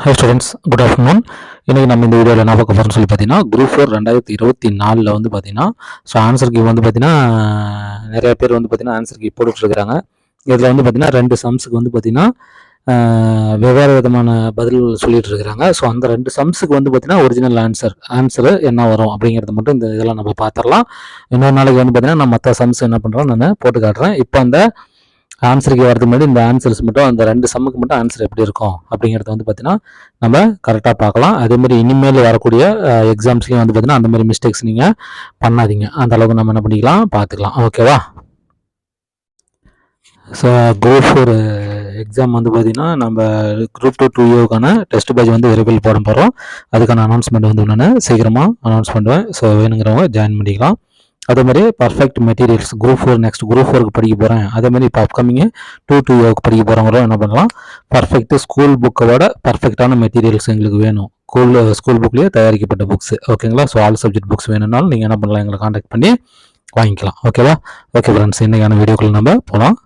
Hello students good afternoon இன்றைக்கி நம்ம இந்த வீடியோவில் என்ன பார்க்க போகிறோம்னு சொல்லி பார்த்தீங்கன்னா குரூப் ஃபோர் ரெண்டாயிரத்தி இருபத்தி நாலில் வந்து பார்த்தீங்கன்னா ஸோ ஆன்சர் கீ வந்து பார்த்தீங்கன்னா நிறைய பேர் வந்து பார்த்தீங்கன்னா ஆன்சர் கீ போட்டுட்ருக்காங்க இதில் வந்து பார்த்தீங்கன்னா ரெண்டு சம்ஸுக்கு வந்து பார்த்தீங்கன்னா வெவ்வேறு விதமான பதில் சொல்லிட்டு இருக்கிறாங்க ஸோ அந்த ரெண்டு சம்ஸுக்கு வந்து பார்த்தீங்கன்னா ஒரிஜினல் ஆன்சர் ஆன்சர் என்ன வரும் அப்படிங்கிறத மட்டும் இந்த இதெல்லாம் நம்ம பார்த்துடலாம். இன்னொரு நாளைக்கு வந்து பார்த்தீங்கன்னா நான் மற்ற சம்ஸ் என்ன பண்ணுறோம் நான் போட்டு காட்டுறேன். இப்போ அந்த ஆன்சருக்கு வரதுக்கு முன்னாடி இந்த ஆன்சர்ஸ் மட்டும் அந்த ரெண்டு சம்முக்கு மட்டும் ஆன்சர் எப்படி இருக்கும் அப்படிங்கிறத வந்து பார்த்தீங்கன்னா நம்ம கரெக்டாக பார்க்கலாம். அதேமாதிரி இனிமேல் வரக்கூடிய எக்ஸாம்ஸ்லையும் வந்து பார்த்தீங்கன்னா அந்த மாதிரி மிஸ்டேக்ஸ் நீங்கள் பண்ணாதீங்க. அந்த அளவுக்கு நம்ம என்ன பண்ணிக்கலாம் பார்த்துக்கலாம். ஓகேவா ஸோ குரூப் ஃபோர் எக்ஸாம் வந்து பார்த்தீங்கன்னா நம்ம குரூப் டூ டூ யோக்கான டெஸ்ட் பேட்ச் வந்து விரைவில் போட போகிறோம் அதுக்கான அனௌன்ஸ்மெண்ட் வந்து நான் சீக்கிரமாக அனௌன்ஸ் பண்ணுவேன். ஸோ வேணுங்கிறவங்க ஜாயின் பண்ணிக்கலாம். அதே மாதிரி perfect materials group four next group ஃபோருக்கு படிக்க போகிறேன் அதே மாதிரி இப்போ அப்கமிங்கு டூ டூ யோக்கு படிக்க போகிறவங்களும் என்ன பண்ணலாம்? பர்ஃபெக்ட் ஸ்கூல் புக்கோட பர்ஃபெக்டான மெட்டீரியல்ஸ் எங்களுக்கு வேணும். ஸ்கூல் ஸ்கூல் புக்லேயே தயாரிக்கப்பட்ட புக்ஸ் ஓகேங்களா ஸோ ஆல் சப்ஜெக்ட் புக்ஸ் வேணும்னாலும் நீங்கள் என்ன பண்ணலாம்? எங்களை காண்டாக்ட் பண்ணி வாங்கிக்கலாம். ஓகேவா ஓகே ஃப்ரெண்ட்ஸ் இன்றைக்கான வீடியோக்குள்ள நம்ம போகலாம்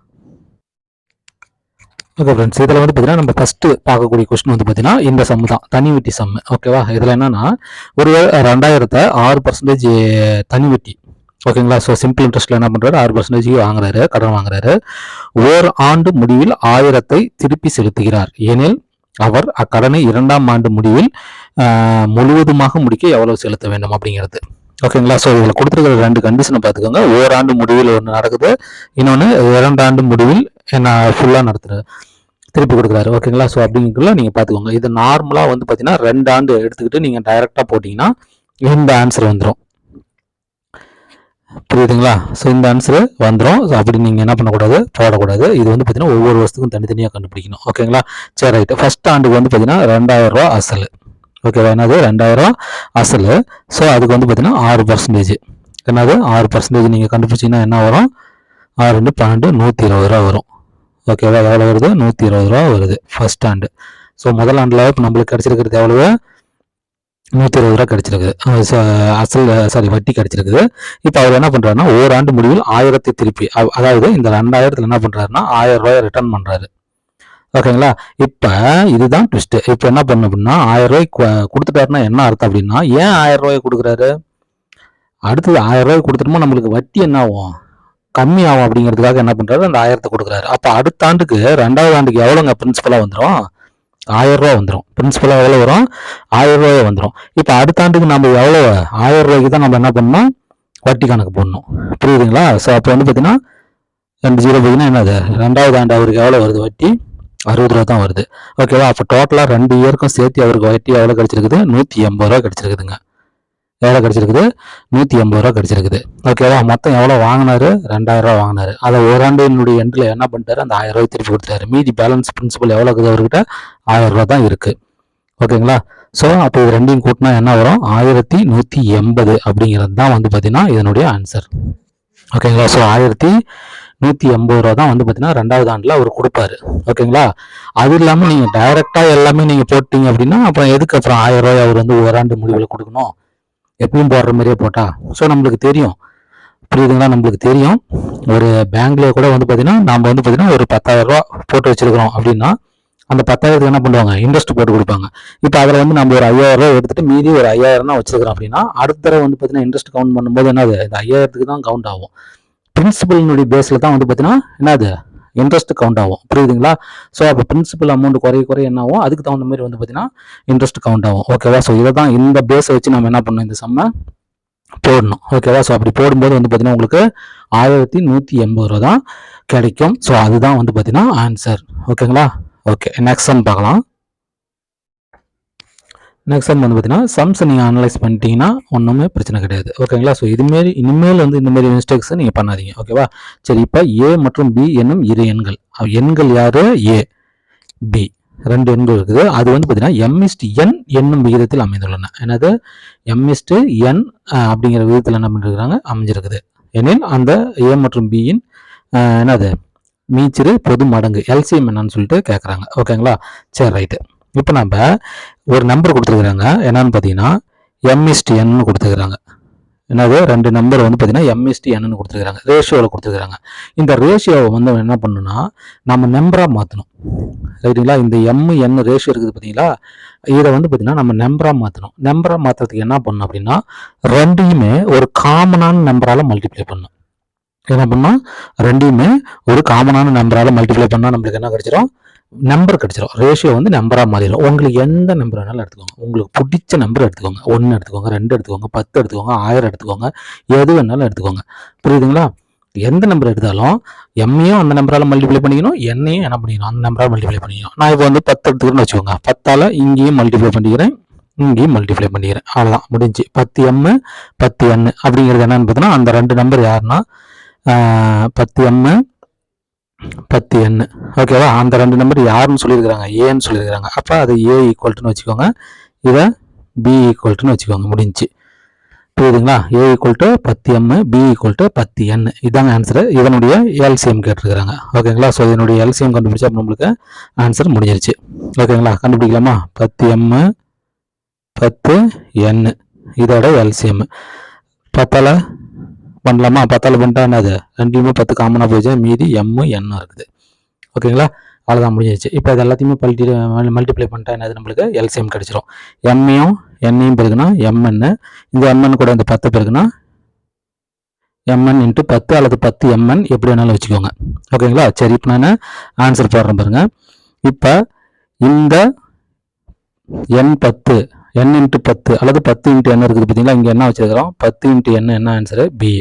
ஓகே ஃப்ரெண்ட்ஸ் இதில் வந்து பார்த்தீங்கன்னா நம்ம ஃபஸ்ட்டு பார்க்கக்கூடிய கொஸ்டின் வந்து பார்த்தீங்கன்னா இந்த சம் தான். தனி வெட்டி சம் ஓகேவா இதில் என்னன்னா ஒரு ரெண்டாயிரத்தை ஆறு பர்சன்டேஜ் தனி வெட்டி. ஓகேங்களா? ஸோ சிம்பிள் இன்ட்ரெஸ்ட்டில் என்ன பண்ணுறாரு ஆறு பர்சன்டேஜ் வாங்குறாரு கடன் வாங்குறாரு. ஓர் ஆண்டு முடிவில் ஆயிரத்தை திருப்பி செலுத்துகிறார். எனில் அவர் அக்கடனை இரண்டாம் ஆண்டு முடிவில் முழுவதுமாக முடிக்க எவ்வளவு செலுத்த வேண்டும் அப்படிங்கிறது. ஓகேங்களா? ஸோ இதில் கொடுத்துருக்கிற ரெண்டு கண்டிஷனை பார்த்துக்கோங்க. ஓராண்டு முடிவில் ஒன்று நடக்குது. இன்னொன்று இரண்டாண்டு முடிவில் என்ன ஃபுல்லாக நடத்துகிறேன் திருப்பி கொடுக்குறாரு. ஓகேங்களா? ஸோ அப்படிங்கிறதுல நீங்கள் பார்த்துக்கோங்க. இது நார்மலாக வந்து பார்த்தீங்கன்னா ரெண்டு ஆண்டு எடுத்துக்கிட்டு நீங்கள் டைரெக்டாக போட்டிங்கன்னா இந்த ஆன்சர் வந்துடும் புரியுதுங்களா? ஸோ இந்த ஆன்சரு வந்துடும் ஸோ அப்படி நீங்கள் என்ன பண்ணக்கூடாது? போடக்கூடாது. இது வந்து பார்த்தீங்கன்னா ஒவ்வொரு வருஷத்துக்கும் தனித்தனியாக கண்டுபிடிக்கணும். ஓகேங்களா சரி ரைட்டு ஃபஸ்ட் ஆண்டுக்கு வந்து பார்த்தீங்கன்னா ரெண்டாயிரம் ரூபா அசல். ஓகேவா என்னது? ரெண்டாயிரம் அசல். ஸோ அதுக்கு வந்து பார்த்தீங்கன்னா ஆறு பர்சன்டேஜ் என்னது? ஆறு பர்சன்டேஜ் நீங்கள் கண்டுபிடிச்சிங்கன்னா என்ன வரும்? ஆறு ரெண்டு பன்னெண்டு நூற்றி இருபது ரூபா வரும். ஓகேவா எவ்வளோ வருது? நூற்றி இருபது ரூபா வருது. ஃபஸ்ட் ஆண்டு. ஸோ முதல் ஆண்டில் இப்போ நம்மளுக்கு கிடச்சிருக்கிறது எவ்வளவு? நூற்றி இருபது ரூபா கிடச்சிருக்குது. ச- அசல் சாரி வட்டி கிடச்சிருக்குது. இப்போ அவர் என்ன பண்ணுறாருன்னா ஓராண்டு முடிவில் ஆயிரத்தை திருப்பி அதாவது இந்த ரெண்டாயிரத்தில் என்ன பண்ணுறாருன்னா ஆயிரம் ரூபாய் ரிட்டர்ன் பண்ணுறாரு ஓகேங்களா? இப்போ இதுதான் ட்விஸ்ட்டு இப்போ என்ன பண்ண அப்படின்னா ஆயிரம் ரூபாய் கொடுத்துட்டாருன்னா என்ன அர்த்தம் அப்படின்னா ஏன் ஆயிரம் ரூபாய் கொடுக்குறாரு? அடுத்தது ஆயிரம் ரூபாய் கொடுத்துட்டோமா நம்மளுக்கு வட்டி என்ன ஆகும்? கம்மி ஆகும் அப்படிங்கிறதுக்காக என்ன பண்ணுறாரு அந்த ஆயிரத்தை கொடுக்குறாரு. அப்போ அடுத்த ஆண்டுக்கு ரெண்டாவது ஆண்டுக்கு எவ்வளோங்க பிரின்சிபலாக வந்துடும் ஆயிரம் வந்துடும் பிரின்சிபலாக எவ்வளோ வரும்? ஆயிரம் வந்துடும் இப்போ அடுத்த ஆண்டுக்கு நம்ம எவ்வளோ ஆயர்ரூவாய்க்கு தான் நம்ம என்ன பண்ணணும் வட்டி கணக்கு போடணும். புரியுதுங்களா? ஸோ அப்போ வந்து பார்த்தீங்கன்னா ரெண்டு ஜீரோ பார்த்தீங்கன்னா என்னது? ரெண்டாவது ஆண்டு அவருக்கு எவ்வளோ வருது வட்டி? அறுபது ரூபா தான் வருது. ஓகேவா அப்போ டோட்டலாக ரெண்டு இயருக்கும் சேர்த்து அவருக்கு வட்டி எவ்வளோ கிடச்சிருக்குது? நூற்றி எண்பது ரூபா கிடச்சிருக்குதுங்க. எவ்வளோ கிடச்சிருக்குது? நூற்றி எண்பது ரூபா கிடச்சிருக்குது. ஓகேவா மொத்தம் எவ்வளோ வாங்கினாரு? ரெண்டாயிரம் ரூபா வாங்கினாரு. அதை ஓராண்டினுடைய எண்டில் என்ன பண்ணிட்டாரு? அந்த ஆயிரம் ரூபாய் திருப்பி கொடுத்தாரு மீதி பேலன்ஸ் பிரின்சிபல் எவ்வளோ இருக்குது அவர்கிட்ட? ஆயிரம் ரூபா தான் இருக்குது ஓகேங்களா ஸோ அப்போ இது ரெண்டையும் கூட்டினா என்ன வரும்? ஆயிரத்தி நூற்றி எண்பது அப்படிங்கிறது தான் வந்து பார்த்தீங்கன்னா இதனுடைய ஆன்சர் ஓகேங்களா ஸோ ஆயிரத்தி நூற்றி எண்பது ரூபா தான் வந்து பார்த்தீங்கன்னா ரெண்டாவது ஆண்டில் அவர் கொடுப்பாரு. ஓகேங்களா அது இல்லாமல் நீங்கள் டைரெக்டாக எல்லாமே நீங்கள் போட்டீங்க அப்படின்னா அப்புறம் எதுக்கு அப்புறம் ஆயிரம் ரூபாய் அவர் வந்து ஓராண்டு முடிவில் கொடுக்கணும்? எப்பயும் போடுற மாதிரியே போட்டா ஸோ நம்மளுக்கு தெரியும். புரியுதுங்களா? நம்மளுக்கு தெரியும். ஒரு பேங்க்ல கூட வந்து பார்த்தீங்கன்னா நம்ம வந்து பார்த்தீங்கன்னா ஒரு பத்தாயிரம் ரூபா போட்டு வச்சிருக்கிறோம் அப்படின்னா அந்த பத்தாயிரத்துக்கு என்ன பண்ணுவாங்க? இன்ட்ரெஸ்ட் போட்டு கொடுப்பாங்க. இப்போ அதில் வந்து நம்ம ஒரு ஐயாயிரம் ரூபா எடுத்துட்டு மீதி ஒரு ஐயாயிரம் தான் வச்சிருக்கிறோம் அப்படின்னா அடுத்த தடவை வந்து பார்த்தீங்கன்னா இன்ட்ரெஸ்ட் கவுண்ட் பண்ணும்போது என்னது? இந்த ஐயாயிரத்துக்கு தான் கவுண்ட் ஆகும். பிரின்சிபலினுடைய பேஸில் தான் வந்து பார்த்தீங்கன்னா என்னது? இன்ட்ரெஸ்ட் கவுண்ட் ஆகும். புரியுதுங்களா? ஸோ அப்போ பிரின்சிபல் அமௌண்ட் குறைய குறைய என்ன ஆகும்? அதுக்கு தகுந்த மாதிரி வந்து பார்த்தீங்கன்னா இன்ட்ரெஸ்ட் கவுண்ட் ஆகும். ஓகேவா ஸோ இதை தான் இந்த பேஸை வச்சு நம்ம என்ன பண்ணணும்? இந்த செம்ம போடணும். ஓகேவா ஸோ அப்படி போடும்போது வந்து பார்த்தீங்கன்னா உங்களுக்கு ஆயிரத்தி நூற்றி எண்பது ரூபா தான் கிடைக்கும். ஸோ அதுதான் வந்து பார்த்தீங்கன்னா ஆன்சர் ஓகேங்களா ஓகே நெக்ஸ்ட் சம் பார்க்கலாம். நெக்ஸ்ட் சம் வந்து பார்த்தீங்கன்னா சம்ஸ் நீங்கள் அனலைஸ் பண்ணிட்டீங்கன்னா ஒன்றுமே பிரச்சனை கிடையாது. ஓகேங்களா ஸோ இதுமாரி இனிமேல் வந்து இந்தமாரி மிஸ்டேக்ஸை நீங்கள் பண்ணாதீங்க. ஓகேவா சரி இப்போ ஏ மற்றும் பி என்னும் இரு எண்கள். எண்கள் யார்? ஏ பி ரெண்டு எண்கள் இருக்குது. அது வந்து பார்த்தீங்கன்னா எம்இஸ்ட் என் என்னும் விகிதத்தில் அமைந்துள்ளன. என்னது? எம்இஸ்ட் என் அப்படிங்கிற விகிதத்தில் என்ன பண்ணிருக்கிறாங்க அமைஞ்சிருக்குது. எனில் அந்த ஏ மற்றும் பியின் என்னது? மீச்சிறு பொது மடங்கு. எல்சிஎம் என்னன்னு சொல்லிட்டு கேட்குறாங்க ஓகேங்களா சரி ரைட்டு இப்போ நம்ம ஒரு நம்பர் கொடுத்துருக்குறாங்க. என்னன்னு பார்த்தீங்கன்னா எம்இஸ்டி என்னு கொடுத்துருக்குறாங்க. என்னது? ரெண்டு நம்பர் வந்து பார்த்தீங்கன்னா எம்எஸ்டி என்னன்னு கொடுத்துருக்காங்க ரேஷியோவில் கொடுத்துருக்காங்க இந்த ரேஷியோவை வந்து என்ன பண்ணணும்னா நம்ம நம்பராக மாற்றணும் ரைட்டுங்களா இந்த எம் என் ரேஷியோ இருக்குது பார்த்தீங்களா இதை வந்து பார்த்தீங்கன்னா நம்ம நம்பராக மாற்றணும் நம்பராக மாற்றுறதுக்கு என்ன பண்ணணும் அப்படின்னா ரெண்டையுமே ஒரு காமனான நம்பரால் மல்டிப்ளை பண்ணணும். என்ன பண்ணால் ரெண்டையுமே ஒரு காமனான நம்பரால் மல்டிப்ளை பண்ணால் நம்மளுக்கு என்ன கிடைச்சிரும்? நம்பர் கிடச்சிடும் ரேஷியோ வந்து நம்பராக மாறிடும் உங்களுக்கு எந்த நம்பர் வேணாலும் எடுத்துக்கோங்க. உங்களுக்கு பிடிச்ச நம்பர் எடுத்துக்கோங்க. ஒன்று எடுத்துக்கோங்க ரெண்டு எடுத்துக்கோங்க பத்து எடுத்துக்கோங்க ஆயிரம் எடுத்துக்கோங்க எது வேணாலும் எடுத்துக்கோங்க. புரியுதுங்களா? எந்த நம்பர் எடுத்தாலும் எம்மையும் அந்த நம்பரால் மல்டிப்ளை பண்ணிக்கணும் என்னையும் என்ன பண்ணிக்கணும் அந்த நம்பரால் மல்டிப்ளை பண்ணிக்கணும். நான் இப்போ வந்து பத்து எடுத்துக்கிறேன்னு வச்சுக்கோங்க. பத்தால் இங்கேயும் மல்டிப்ளை பண்ணிக்கிறேன் இங்கேயும் மல்டிப்ளை பண்ணிக்கிறேன். அவ்வளோதான் முடிஞ்சு. பத்து எம்மு பத்து எண்ணு அப்படிங்கிறது என்னன்னு பார்த்தோன்னா அந்த ரெண்டு நம்பர் யாருன்னா பத்து எம்மு பத்து எண்ணு ஓகேவா அந்த ரெண்டு நம்பர் யாருன்னு சொல்லியிருக்கிறாங்க? ஏன்னு சொல்லியிருக்கிறாங்க. அப்போ அது ஏ ஈக்குவல்ட்டுன்னு வச்சுக்கோங்க. இதை பி ஈக்குவல்ட்டுன்னு வச்சுக்கோங்க. முடிஞ்சு. புரியுதுங்களா? ஏ ஈக்குவல் டு பத்து எம் பி ஈக்குவல் டு பத்து என் இதாங்க ஆன்சரு இதனுடைய எல்சிஎம் கேட்டிருக்கிறாங்க. ஓகேங்களா ஸோ இதனுடைய எல்சிஎம் கண்டுபிடிச்சா அப்ப நம்மளுக்கு ஆன்சர் முடிஞ்சிருச்சு. ஓகேங்களா கண்டுபிடிக்கலாமா? பத்து எம் பத்து என் இதோட எல்சிஎம் பத்தால? பண்ணலாமா? பத்தால் பண்ணிட்டா என்னது ரெண்டுலையுமே பத்து காமனாக போயிடுச்சு. மீதி எம்மு எண்ணும் இருக்குது. ஓகேங்களா அவ்வளோதான் முடிஞ்சிருச்சு. இப்போ அது எல்லாத்தையுமே பல்டி மல்டிப்ளை பண்ணிட்டா என்னது நம்மளுக்கு? எல்சிஎம் கிடச்சிரும். எம்மையும் எண்ணையும் பெருக்குனா எம்என்னு இந்த எம்என் கூட இந்த பத்து பெருக்குனா எம்என் இன்ட்டு பத்து அல்லது பத்து எம்என் எப்படி வேணாலும் வச்சுக்கோங்க. ஓகேங்களா சரி இப்போ நான் ஆன்சர் போடுறேன் பாருங்கள் இப்போ இந்த எண் பத்து என் இன்ட்டு பத்து அல்லது பத்து இன்ட்டு என்ன இருக்குது பார்த்தீங்களா? இங்கே என்ன வச்சிருக்கிறோம்? பத்து இன்ட்டு என்ன என்ன ஆன்சரு பி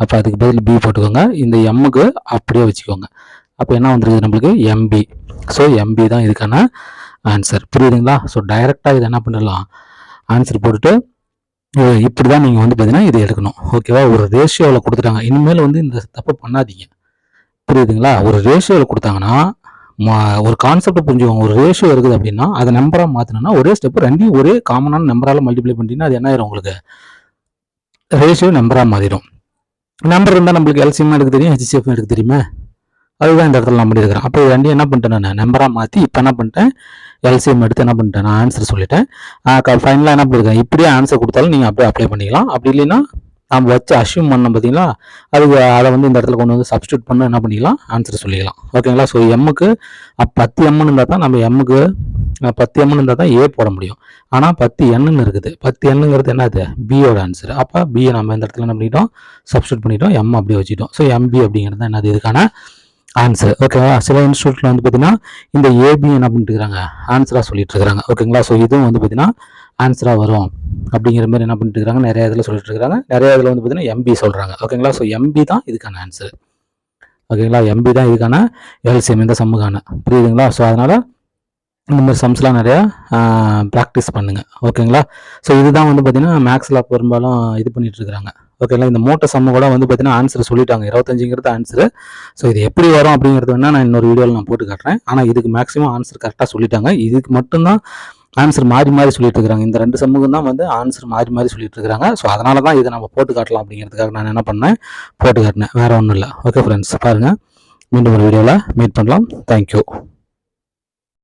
அப்போ அதுக்கு பதில் பி போட்டுக்கோங்க. இந்த எம்முக்கு அப்படியே வச்சுக்கோங்க. அப்போ என்ன வந்துருக்குது நம்மளுக்கு? எம்பி ஸோ எம்பி தான் இதுக்கான ஆன்சர் புரியுதுங்களா? ஸோ டைரெக்டாக இதை என்ன பண்ணிடலாம் ஆன்சர் போட்டுட்டு இப்படி தான் நீங்கள் வந்து பார்த்தீங்கன்னா இதை எடுக்கணும். ஓகேவா ஒரு ரேஷியோவில் கொடுத்துட்டாங்க. இனிமேல் வந்து இந்த தப்பு பண்ணாதீங்க. புரியுதுங்களா? ஒரு ரேஷியோவில் கொடுத்தாங்கன்னா ஒரு கான்செப்ட் புரிஞ்சுக்கோங்க. ஒரு ரேஷியோ இருக்குது அப்படின்னா அதை நம்பராக மாற்றணும்னா ஒரே ஸ்டெப் ரெண்டையும் ஒரே காமனான நம்பரால் மல்டிப்ளை பண்ணிட்டீங்கன்னா அது என்ன ஆயிரும் உங்களுக்கு? ரேஷியோ நம்பராக மாறிடும். நம்பர் இருந்தால் நம்மளுக்கு எல்சிஎம் எடுக்க தெரியும் ஹெச்சிஎஃப் எடுக்க தெரியுமா? அதுதான் இந்த இடத்துல நான் பண்ணியிருக்கிறேன் அப்போ இது ரெண்டையும் என்ன பண்ணிட்டேன் நான்? நம்பராக மாற்றி இப்போ என்ன பண்ணிட்டேன்? எல்சிஎம் எடுத்து என்ன பண்ணிட்டேன்? நான் ஆன்சர் சொல்லிட்டேன். ஃபைனலாக என்ன பண்ணியிருக்கேன் இப்படியே ஆன்சர் கொடுத்தாலும் நீங்கள் அப்படியே அப்ளை பண்ணிக்கலாம். அப்படி இல்லைன்னா நம்ம வச்சு அஷ்யூம் பண்ணோம் பார்த்தீங்களா? அதுக்கு அதை வந்து இந்த இடத்துல கொண்டு வந்து சப்ஸ்டியூட் பண்ண என்ன பண்ணிக்கலாம்? ஆன்சர் சொல்லிக்கலாம். ஓகேங்களா? ஸோ எம்முக்கு பத்து எம்னு இருந்தால் தான் நம்ம எம்முக்கு பத்து எம்னு இருந்தால் தான் ஏ போட முடியும். ஆனால் பத்து எண்ணுன்னு இருக்குது. பத்து எண்ணுங்கிறது என்னது பியோட ஆன்சர் அப்போ பியை நம்ம இந்த இடத்துல என்ன பண்ணிட்டோம்? சப்ஸ்டியூட் பண்ணிட்டோம். எம் அப்படியே வச்சுட்டோம். ஸோ எம்பி அப்படிங்கிறது தான் என்னது? இதுக்கான ஆன்சர் ஓகேவா சில இன்ஸ்டியூட்டில் வந்து பார்த்தீங்கன்னா இந்த ஏபி என்ன பண்ணிட்டு இருக்கிறாங்க ஆன்சராக சொல்லிட்டு இருக்கிறாங்க ஓகேங்களா? ஸோ இதுவும் வந்து பார்த்தீங்கன்னா ஆன்சராக வரும் அப்படிங்கிற மாதிரி என்ன பண்ணிட்டு இருக்காங்க? நிறைய இதில் சொல்லிட்டு இருக்கிறாங்க நிறைய இதில் வந்து பார்த்தீங்கன்னா எம்பி சொல்கிறாங்க ஓகேங்களா ஸோ எம்பி தான் இதுக்கான ஆன்சர் ஓகேங்களா எம்பி தான் இதுக்கான எல்சிஎம் இந்த சம்முக்கான புரியுதுங்களா? ஸோ அதனால் இந்த மாதிரி சம்ஸ்லாம் நிறையா ப்ராக்டிஸ் பண்ணுங்கள் ஓகேங்களா ஸோ இதுதான் வந்து பார்த்திங்கன்னா மேக்ஸில் பெரும்பாலும் இது பண்ணிட்டு ஓகேங்களா இந்த மூட்டை சம்மு கூட வந்து பார்த்தீங்கன்னா ஆன்சர் சொல்லிட்டாங்க. இருபத்தஞ்சுங்கிறது ஆன்சர் ஸோ இது எப்படி வரும் அப்படிங்கிறது வேணால் நான் இன்னொரு வீடியோவில் நான் போட்டு காட்டுறேன். ஆனால் இதுக்கு மேக்ஸிமம் ஆன்சர் கரெக்டாக சொல்லிட்டாங்க. இதுக்கு மட்டும்தான் ஆன்சர் மாறி மாறி சொல்லிட்டு இருக்காங்க இந்த ரெண்டு சமூகம் தான் வந்து ஆன்சர் மாறி மாறி சொல்லிட்டு இருக்கிறாங்க ஸோ அதனால தான் இதை நம்ம போட்டு காட்டலாம் அப்படிங்கிறதுக்காக நான் என்ன பண்ணேன்? போட்டு காட்டினேன். வேற ஒன்றும் இல்லை. ஓகே ஃப்ரெண்ட்ஸ் பாருங்கள் மீண்டும் ஒரு வீடியோவில் மீட் பண்ணலாம். தேங்க்யூ